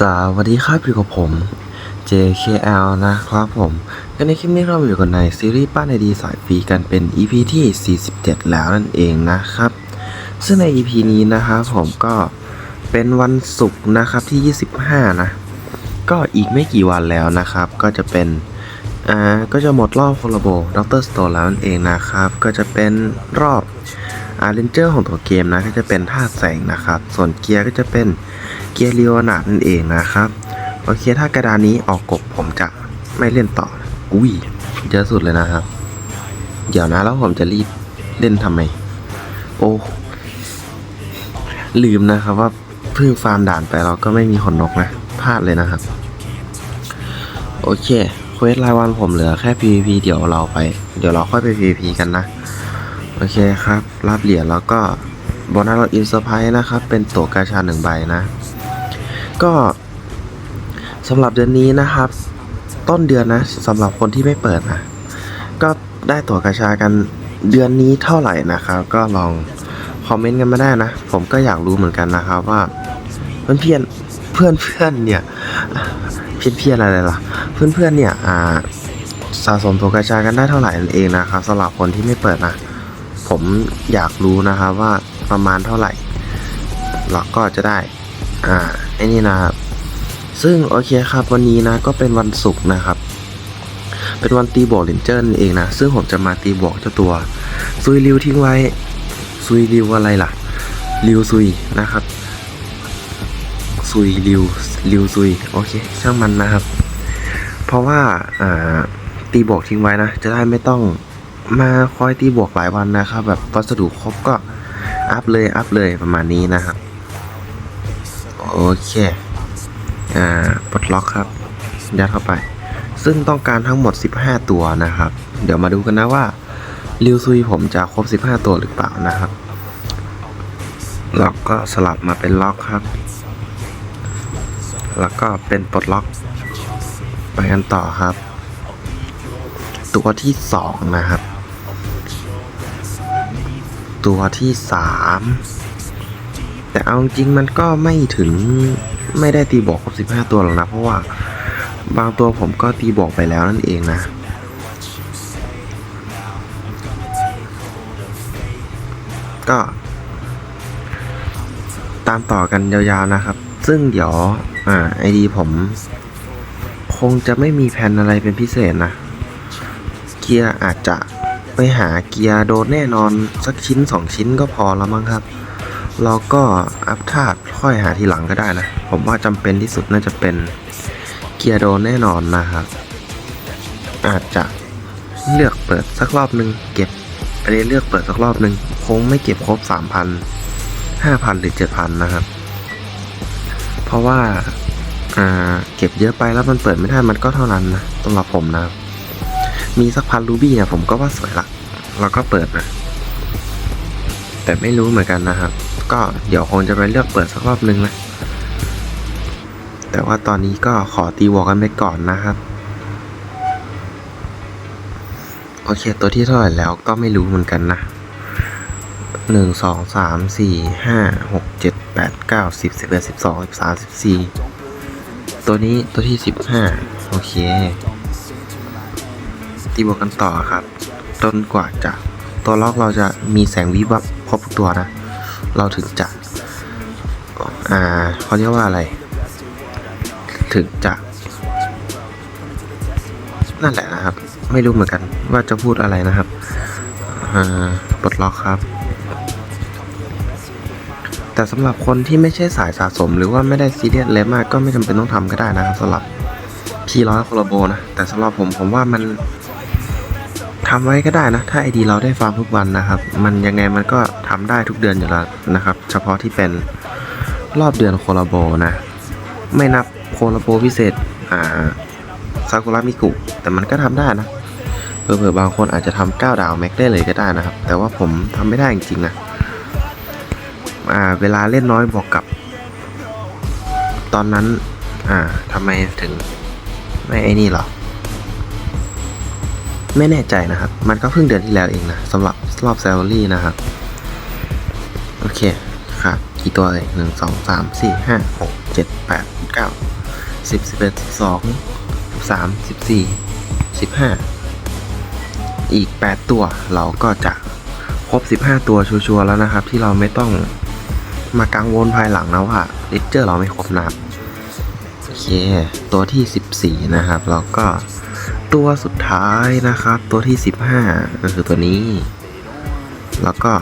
สวัสดีครับอยู่กับผม JKL นะครับผมก็ในคลิปนี้เราอยู่กันในซีรีส์ป้านในดีสายฟรีกันเป็น EP ที่ 47 แล้วนั่นเองนะครับ ซึ่งใน EP นี้นะครับผมก็เป็นวันศุกร์นะครับที่ 25 นะ ก็อีกไม่กี่วันแล้วนะครับ ก็จะเป็นอ่าก็จะหมดรอบโคลาโบด็อกเตอร์สโตร์แล้วนั่นเองนะครับ ก็จะเป็นรอบ อาร์เรนเจอร์ของตัวเกมนะก็จะเป็นท่าแสงนะครับ ส่วนเกียร์ก็จะเป็นเกียร์เรียวนาดนั่นเองนะครับโอเคถ้ากระดานนี้ออกกบผมจะไม่เล่นต่อ อุ้ยเยอะสุดเลยนะครับ เดี๋ยวนะแล้วผมจะรีบเล่นทำไม โอ้ ลืมนะครับว่าเพิ่งฟาร์มด่านไปเราก็ไม่มีขนนกนะ พลาดเลยนะครับ โอเคเควสรายวันผมเหลือแค่ PVP เดี๋ยวเราไป เดี๋ยวเราค่อยไป PVP กันนะ โอเคครับ รับเหรียญแล้วก็โบนัสเราอินเซอร์ไพรส์นะครับ เป็นตั๋วกาชาหนึ่งใบนะ ก็สำหรับเดือนนี้นะครับ ต้นเดือนนะสำหรับคนที่ไม่เปิดนะก็ได้ตั๋วกาชากันเดือนนี้เท่าไหร่นะครับ ก็ลองคอมเมนต์กันมาได้นะ ผมก็อยากรู้เหมือนกันนะครับว่าเพื่อนเพื่อนเพื่อนเพื่อนเนี่ยเพี้ยนเพี้ยนอะไรล่ะ เพื่อนเพื่อนเนี่ยอ่าสะสมตัวกระจายกันได้เท่าไหร่นั่นเองนะครับสำหรับคนที่ไม่เปิดนะ ผมอยากรู้นะครับว่าประมาณเท่าไหร่เราก็จะได้ อ่าไอ้นี่นะครับซึ่งโอเคครับวันนี้นะก็เป็นวันศุกร์นะครับ เป็นวันตีบวกเลนเจอร์นั่นเองนะ ซึ่งผมจะมาตีบวกเจ้าตัวซุยริวทิ้งไว้ซุยริวอะไรล่ะริวซุยนะครับซุยริวริวซุยโอเคช่างมันนะครับ เพราะว่าอ่าตีบวกทิ้งไว้นะ จะได้ไม่ต้อง มาคอยตีบวกหลายวันนะครับ แบบวัสดุครบก็อัพเลยอัพเลยประมาณนี้นะครับ โอเค อ่าปลดล็อกครับ ยัดเข้าไป ซึ่งต้องการทั้งหมด 15 ตัวนะครับ เดี๋ยวมาดูกันนะว่าริวซุยผมจะครบ 15 ตัวหรือเปล่านะครับล็อกก็สลับมาเป็นล็อกครับ แล้วก็เป็นปลดล็อก ไปกันต่อครับ ตัวที่สองนะครับ ตัวที่สามแต่เอาจริงมันก็ไม่ถึงไม่ได้ตีบอกครบสิบห้าตัวหรอกนะ เพราะว่าบางตัวผมก็ตีบอกไปแล้วนั่นเองนะ ก็ ตามต่อกันยาวๆนะครับ ซึ่งเดี๋ยว อ่าไอดีผม คงจะไม่มีแผนอะไรเป็นพิเศษนะ เกียร์อาจจะ หาเกียร์โดนแน่นอนสักชิ้นสองชิ้นก็พอแล้วมั้งครับเราก็อัพธาตุค่อยหาทีหลังก็ได้นะ ผมว่าจำเป็นที่สุดน่าจะเป็นเกียร์โดนแน่นอนนะครับ อาจจะเลือกเปิดสักรอบหนึ่งเก็บไปเลือกเปิดสักรอบหนึ่งคงไม่เก็บครบสามพันห้าพันหรือเจ็ดพันนะครับ เพราะว่าอ่าเก็บเยอะไปแล้วมันเปิดไม่ได้มันก็เท่านั้นนะสำหรับผมนะครับ มีสักพันรูบี้เนี่ยผมก็ว่าสวยละเราก็เปิดนะแต่ไม่รู้เหมือนกันนะครับ ก็เดี๋ยวคงจะไปเลือกเปิดสักรอบนึงนะแต่ว่าตอนนี้ก็ขอตีวอกันไปก่อนนะครับ โอเคตัวที่เท่าไหร่แล้วก็ไม่รู้เหมือนกันนะหนึ่งสองสามสี่ห้าหกเจ็ดแปดเก้าสิบสิบเอ็ดสิบสองสิบสามสิบสี่ตัวนี้ตัวที่สิบห้าโอเค ตีบวกกันต่อครับจนกว่าจะตัวล็อกเราจะมีแสงวิบวับครบตัวนะ เราถึงจะ อ่าเขาเรียกว่าอะไร ถึงจะ นั่นแหละนะครับ ไม่รู้เหมือนกันว่าจะพูดอะไรนะครับ อ่าปลดล็อกครับ แต่สำหรับคนที่ไม่ใช่สายสะสม หรือว่าไม่ได้ซีเรียสเลยมากก็ไม่จำเป็นต้องทำก็ได้นะครับสำหรับพี่ร้อยโคโลโบนะ แต่สำหรับผมผมว่ามัน ทำไว้ก็ได้นะ ถ้าไอดีเราได้ฟาร์มทุกวันนะครับ มันยังไงมันก็ทำได้ทุกเดือนอยู่แล้วนะครับ เฉพาะที่เป็นรอบเดือนโคลาโบนะ ไม่นับโคลาโบพิเศษอ่าซากุระมิกุ แต่มันก็ทำได้นะเผื่อบางคนอาจจะทำเก้าดาวแม็กได้เลยก็ได้นะครับ แต่ว่าผมทำไม่ได้จริงๆนะอ่าเวลาเล่นน้อยบวกกับ ตอนนั้น อ่าทำไมถึงไม่ไอ้นี่หรอ ไม่แน่ใจนะครับ มันก็เพิ่งเดือนที่แล้วเองนะสำหรับรอบแซลลี่นะครับ โอเคครับกี่ตัวเอ่ยหนึ่งสองสามสี่ห้าหกเจ็ดแปดเก้าสิบสิบเอ็ดสิบสองสิบสามสิบสี่สิบห้าอีกแปดตัวเราก็จะครบสิบห้าตัวชัวร์แล้วนะครับ ที่เราไม่ต้องมากังวลภายหลังนะว่าเลเจอร์เราไม่ครบนะครับโอเค ตัวที่ 14 นะครับแล้วก็ ตัวสุดท้ายนะครับ ตัวที่ 15 ก็คือตัวนี้ แล้วก็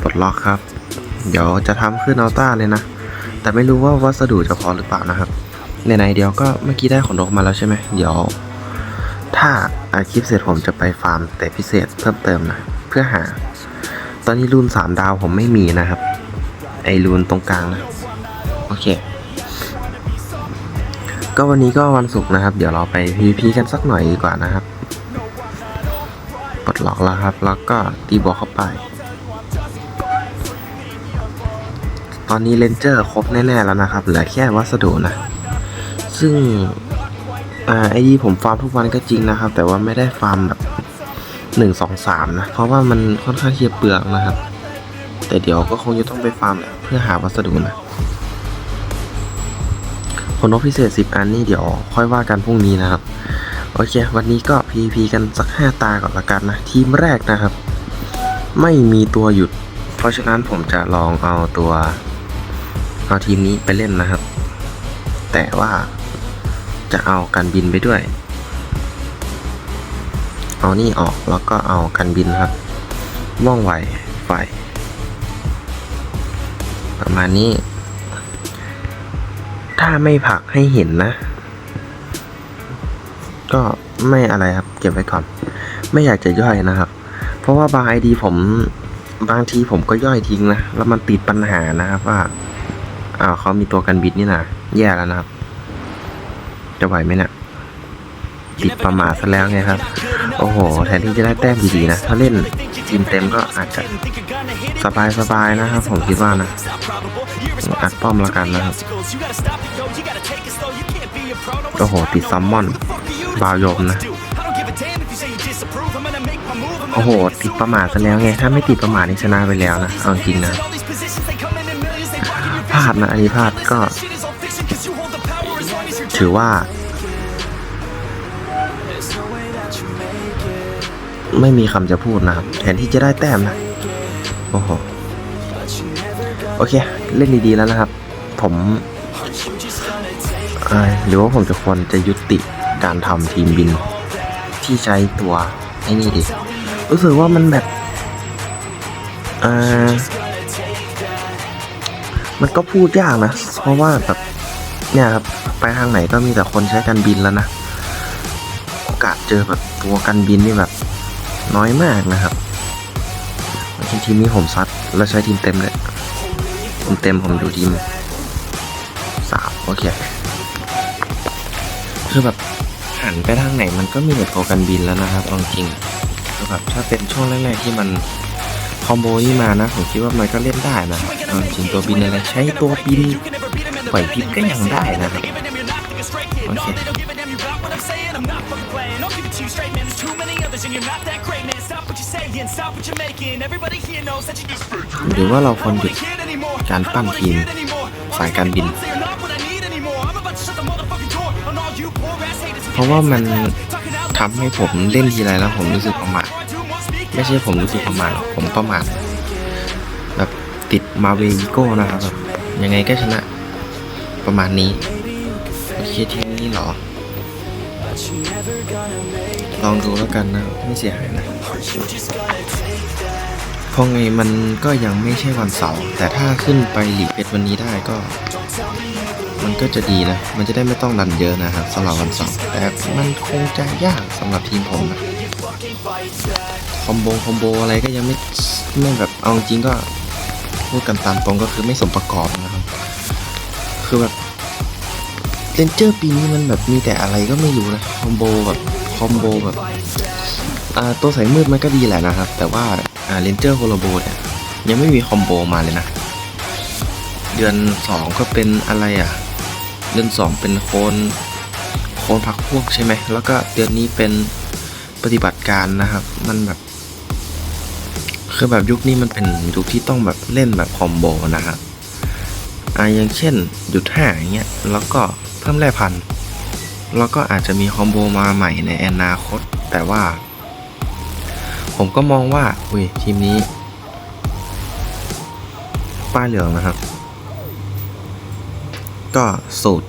ปลดล็อกครับ เดี๋ยวจะทำขึ้นอัลต้าเลยนะ แต่ไม่รู้ว่าวัสดุจะพอหรือเปล่านะครับในในเดียวก็เมื่อกี้ได้ขนนกมาแล้วใช่ไหมเดี๋ยว ถ้าอาคลิปเสร็จผมจะไปฟาร์มแต่พิเศษเพิ่มเติมนะเพื่อหา ตอนนี้รูน3ดาวผมไม่มีนะครับ ไอรูนตรงกลางนะ โอเค ก็วันนี้ก็วันศุกร์นะครับ เดี๋ยวเราไป PVP กันสักหน่อยดีกว่านะครับปลดล็อกแล้วครับ แล้วก็ตีบอลเข้าไป ตอนนี้เลนเจอร์ครบแน่ๆแล้วนะครับ เหลือแค่วัสดุนะ ซึ่งอ่าไอดีผมฟาร์มทุกวันก็จริงนะครับ แต่ว่าไม่ได้ฟาร์มแบบหนึ่งสองสามนะ เพราะว่ามันค่อนข้างเที่จะเปลืองนะครับ แต่เดี๋ยวก็คงจะต้องไปฟาร์มแหละเพื่อหาวัสดุนะ ผลนกพิเศษ 10 อันนี่เดี๋ยวค่อยว่ากันพรุ่งนี้นะครับ โอเค วันนี้ก็ PVP กันสัก 5 ตาก่อนละกันนะ ทีมแรกนะครับ ไม่มีตัวหยุด เพราะฉะนั้นผมจะลองเอาตัว เอาทีมนี้ไปเล่นนะครับ แต่ว่าจะเอากันบินไปด้วย เอานี่ออกแล้วก็เอากันบินครับ ว่องไวไฟประมาณนี้ ถ้าไม่ผลักให้เห็นนะ ก็ไม่อะไรครับ เก็บไว้ก่อน ไม่อยากจะย่อยนะครับ เพราะว่าบางไอดีผมบางทีผมก็ย่อยทิ้งนะ แล้วมันติดปัญหานะครับว่าอ้าวเขามีตัวกันบิดนี่นะแย่แล้วนะครับ จะไหวไหมเนะี่ยติดประมาทซะแล้วไงครับ โอ้โห แทนที่จะได้แต้มดีๆนะ ถ้าเล่นทีมเต็มก็อาจจะสบายๆนะครับผมคิดว่านะ อัดป้อมแล้วกันนะครับโอ้โหติดซัมมอนบาวยมนะ โอ้โห ติดประมาทซะแล้วไง ถ้าไม่ติดประมาทนี่ชนะไปแล้วนะเอาจริงนะพลาดนะ อันนี้พลาดก็ ถือว่า ไม่มีคำจะพูดนะครับ แทนที่จะได้แต้มนะ โอ้โห โอเค เล่นดีๆแล้วนะครับ ผมหรือว่าผมจะควรจะยุติการทำทีมบิน ที่ใช้ตัวไอ้นี่ดิรู้สึกว่ามันแบบเออมันก็พูดยากนะ เพราะว่าแบบเนี่ยครับไปทางไหนก็มีแต่คนใช้การบินแล้วนะโอกาสเจอแบบตัวกันบินนี่แบบน้อยมากนะครับทีมนี้ผมซัดแล้วใช้ทีมเต็มเลย เต็มผมดูทีมสามโอเค คือแบบหันไปทางไหนมันก็มีแต่ตัวกันบินแล้วนะครับเอาจริงคือแบบถ้าเป็นช่วงแรกๆที่มันคอมโบนี่มานะ ผมคิดว่ามันก็เล่นได้นะเอาจริงตัวบินอะไรใช้ตัวบินปล่อยพิษก็ยังได้นะครับโอเค หรือว่าเราควรหยุดการปั้นทีมสายการบิน เพราะว่ามันทำให้ผมเล่นทีไรแล้วผมรู้สึกประมาทไม่ใช่ผมรู้สึกประมาทหรอกผมประมาทแบบติดมาเวยิโก้นะครับแบบยังไงก็ชนะประมาณนี้โอเคทีนี้หรอ ลองดูแล้วกันนะ ไม่เสียหายนะ พราะไงมันก็ยังไม่ใช่วันเสาร์แต่ถ้าขึ้นไปหลีกเพชรวันนี้ได้ก็ มันก็จะดีนะ มันจะได้ไม่ต้องรันเยอะนะครับสำหรับวันเสาร์แต่มันคงจะยากสำหรับทีมผมนะคอมโบคอมโบอะไรก็ยังไม่ไม่แบบเอาจริงก็พูดกันตามตรงก็คือไม่สมประกอบนะครับ คือแบบเรนเจอร์ปีนี้มันแบบมีแต่อะไรก็ไม่รู้นะคอมโบแบบคอมโบแบบตัวสายมืดมันก็ดีแหละนะครับ แต่ว่า อ่าเรนเจอร์โฮโลโบเนี่ยยังไม่มีคอมโบมาเลยนะ เดือนสองก็เป็นอะไรอะ เดือนสองเป็นโคนโคนพักพวกใช่ไหม แล้วก็เดือนนี้เป็นปฏิบัติการนะครับ มันแบบ คือแบบยุคนี้มันเป็นยุคที่ต้องแบบเล่นแบบคอมโบนะครับอ่าอย่างเช่นหยุดห้าอย่างเงี้ย แล้วก็เพิ่มแร่พันธุ์แล้วก็อาจจะมีคอมโบมาใหม่ในอนาคต แต่ว่า ผมก็มองว่าอุ้ยทีมนี้ป้ายเหลืองนะครับ ก็สูตร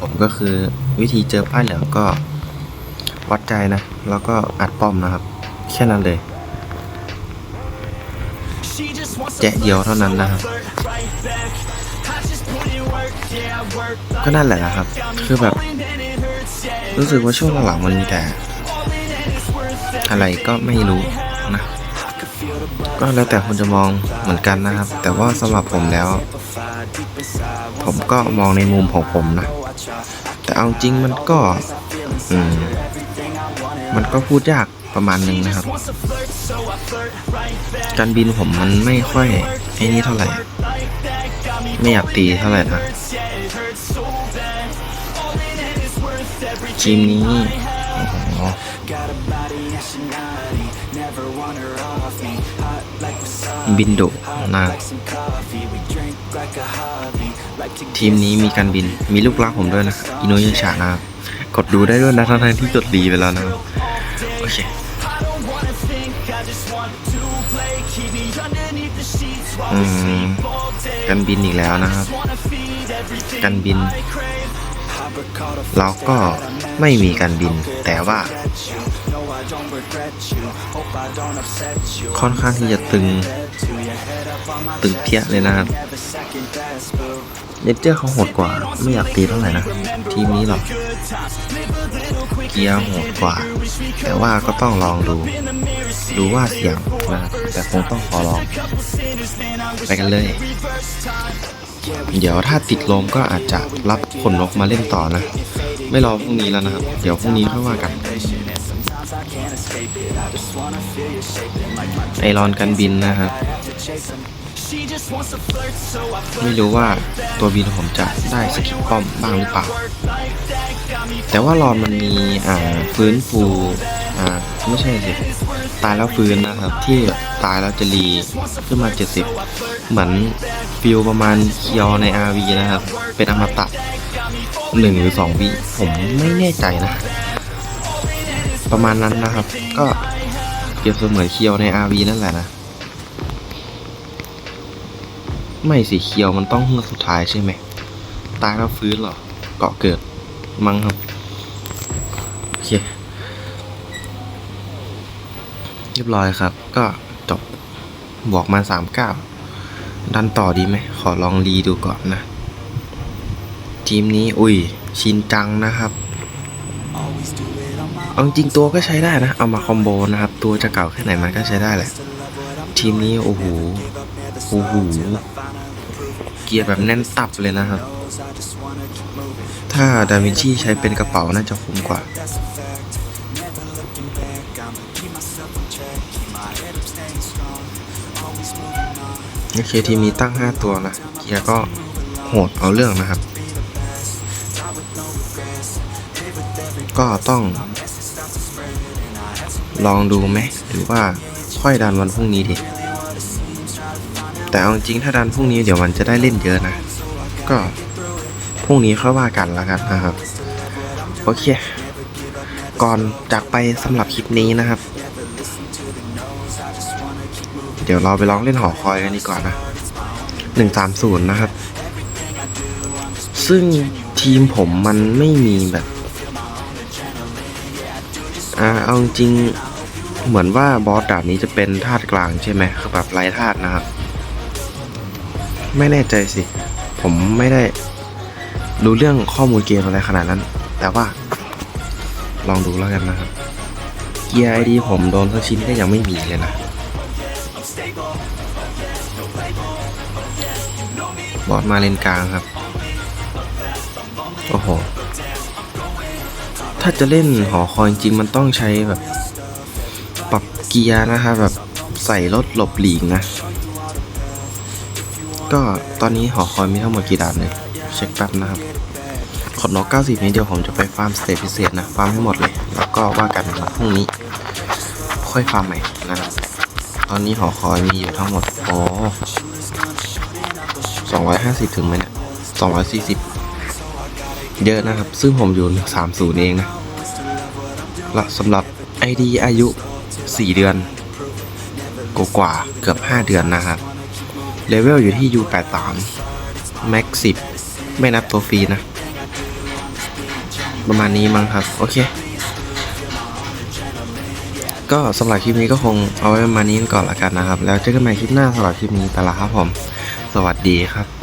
ผมก็คือวิธีเจอป้ายเหลืองก็วัดใจนะ แล้วก็อัดป้อมนะครับ แค่นั้นเลยแจะเดียวเท่านั้นนะครับ ก็นั่นแหละนะครับ คือแบบ รู้สึกว่าช่วงหลังๆมันมีแต่ อะไรก็ไม่รู้นะก็แล้วแต่คนจะมองเหมือนกันนะครับ แต่ว่าสำหรับผมแล้ว ผมก็มองในมุมของผมนะ แต่เอาจริงมันก็อืมมันก็พูดยากประมาณนึงนะครับ การบินผมมันไม่ค่อยไอ้นี่เท่าไหร่ ไม่อยากตีเท่าไหร่นะทีมนี้โอ้โห บินโดนะทีมนี้มีการบินมีลูกรักผมด้วยนะครับอินโนยชานะกดดูได้ด้วยนะทั้งที่จดดีไปแล้วนะโอเค อืมกันบินอีกแล้วนะครับ กันบิน เราก็ไม่มีการบินแต่ว่า ค่อนข้างที่จะตึง ตึงเพี้ยเลยนะครับเนเจอร์เขาโหดกว่า ไม่อยากตีเท่าไหร่นะ ทีมนี้หรอก เกียร์โหดกว่า แต่ว่าก็ต้องลองดู ดูว่าเสียงนะแต่คงต้องขอลอง ไปกันเลย เดี๋ยวถ้าติดลมก็อาจจะรับขนนกมาเล่นต่อนะ ไม่รอพรุ่งนี้แล้วนะครับ เดี๋ยวพรุ่งนี้ค่อยว่ากัน ไอรอนกันบินนะครับ ไม่รู้ว่าตัวบินผมจะได้สกิปป้อมบ้างหรือเปล่า แต่ว่ารอนมันมีอ่าฟื้นฟูอ่าไม่ใช่สิตายแล้วฟื้นนะครับ ที่ตายแล้วจะรีขึ้นมา 70 เหมือนฟิลประมาณเคียวใน RV นะครับ เป็นอมตะหนึ่งหรือสองวิผมไม่แน่ใจนะ ประมาณนั้นนะครับ ก็เปรียบเสมือนเคียวใน RV นั่นแหละนะ ไม่สิเคียวมันต้องเฮือกสุดท้ายใช่ไหม ตายแล้วฟื้นหรอ เกาะเกิด มั้งครับ โอเค เรียบร้อยครับ ก็จบบวกมาสามเก้าดันต่อดีไหม ขอลองรีดูก่อนนะ ทีมนี้ อุ้ย ชินจังนะครับ เอาจริงตัวก็ใช้ได้นะ เอามาคอมโบนะครับ ตัวจะเก่าแค่ไหนมันก็ใช้ได้แหละ ทีมนี้โอ้โห โอ้โห เกียร์แบบแน่นตับเลยนะครับ ถ้าดาวินชีใช้เป็นกระเป๋าน่าจะคุ้มกว่าโอเคทีมนี้ตั้ง 5 ตัวนะเกียร์ก็โหดเอาเรื่องนะครับ ก็ต้อง ลองดูไหมหรือว่าค่อยดันวันพรุ่งนี้ดี แต่เอาจริงถ้าดันพรุ่งนี้เดี๋ยวมันจะได้เล่นเยอะนะ ก็พรุ่งนี้ค่อยว่ากันแล้วกันนะครับ โอเค ก่อนจากไปสำหรับคลิปนี้นะครับ เดี๋ยวเราไปลองเล่นหอคอยกันดีกว่านะหนึ่งสามศูนย์นะครับ ซึ่งทีมผมมันไม่มีแบบ อ่าเอาจริงเหมือนว่าบอสดาบนี้จะเป็นธาตุกลางใช่ไหมคือแบบไร้ธาตุนะครับ ไม่แน่ใจสิ ผมไม่ได้รู้เรื่องข้อมูลเกมอะไรขนาดนั้น แต่ว่า ลองดูแล้วกันนะครับ เกียร์ไอดีผมโดนสักชิ้นก็ยังไม่มีเลยนะบอสมาเลนกลางครับ โอ้โหาจะเล่นหอคอยจริงมันต้องใช้แบบ ปรับเกียร์นะครับแบบใส่รถหลบหลีกนะ ก็ตอนนี้หอคอยมีทั้งหมดกี่ด่านเลยเช็คแป๊บนะครับขดนก90 นี้เดียวผมจะไปฟาร์มสเตจพิเศษนะ ฟาร์มให้หมดเลย แล้วก็ว่ากันพรุ่งนี้ ค่อยฟาร์มใหม่นะครับตอนนี้หอคอยมีอยู่ทั้งหมด โอ้250 ถึงไหมเนี่ย240 เยอะนะครับ ซึ่งผมอยู่ 3-0 เองนะและสำหรับ ID อายุ 4 เดือนกว่าเกือบ 5 เดือนนะครับเลเวลอยู่ที่ U83 Max 10 ไม่นับตัวฟรีนะ ประมาณนี้มั้งครับ โอเค ก็สำหรับคลิปนี้ก็คงเอาไว้ประมาณนี้ก่อนละกันนะครับ แล้วเจอกันใหม่คลิปหน้าสำหรับคลิปนี้ไปละครับผม สวัสดีครับ